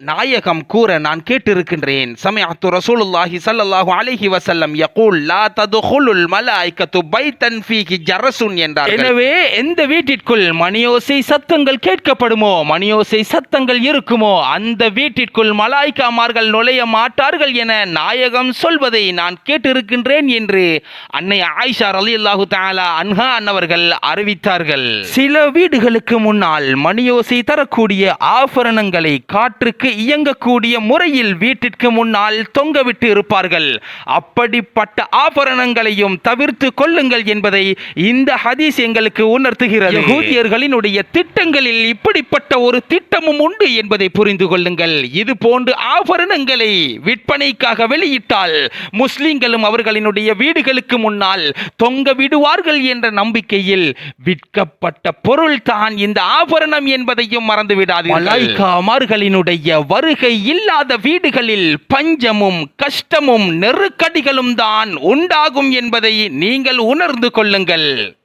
நாயகம் கூற நான் கேட்டிருக்கின்றேன். சமயத்து ரசூலுல்லாஹி சல்லல்லாஹு அலைஹி வசல்லம் யகூல் லா ததுகுலுல் மலாயிகத்து பைத்தன் ஃபீஹி ஜரசுன் என்றார் எனவே எந்த வீட்டிற்குள் மணியோசை சத்தங்கள் கேட்கப்படுமோ மணியோசை சத்தங்கள் இருக்குமோ அந்த வீட்டிற்குள் மலாய்க்காமார்கள் நுழைய மாட்டார்கள் என நாயகம் சொல்வதை நான் கேட்டிருக்கின்றேன் என்று அன்னை ஆயிஷா ரலியல்லாஹு தஆலா அன்ஹா அன்னவர்கள் அறிவித்தார்கள். சில வீடுகளுக்கு முன்னால் மணியோசை தரக்கூடிய ஆபரணங்களை காற்றுக்கு இயங்கக்கூடிய முறையில் வீட்டிற்கு முன்னால் தொங்கவிட்டு இருப்பார்கள். அப்படிப்பட்ட ஆபரணங்களையும் தவிர்த்து கொள்ளுங்கள் என்பதை இந்த ஹதீஸ் எங்களுக்கு உணர்த்துகிறது. ஊதியர்களினுடைய திட்டங்களில் இப்படிப்பட்ட ஒரு திட்டமும் உண்டு என்பதை புரிந்து கொள்ளுங்கள். இது போன்று ஆபரணங்களை விற்பனைக்காக வெளியிட்டால் முஸ்லிம்களும் அவர்களினுடைய வீடுகளுக்கு முன்னால் தொங்க விடுவார்கள் என்ற நம்பிக்கையில் விற்கப்பட்ட பொருள் தான் இந்த ஆபரணம் என்பதையும் மறந்து விடாதீர்கள் வருகை இல்லாத வீடுகளில் பஞ்சமும் கஷ்டமும் நெருக்கடிகளும் தான் உண்டாகும் என்பதை நீங்கள் உணர்ந்து கொள்ளுங்கள்.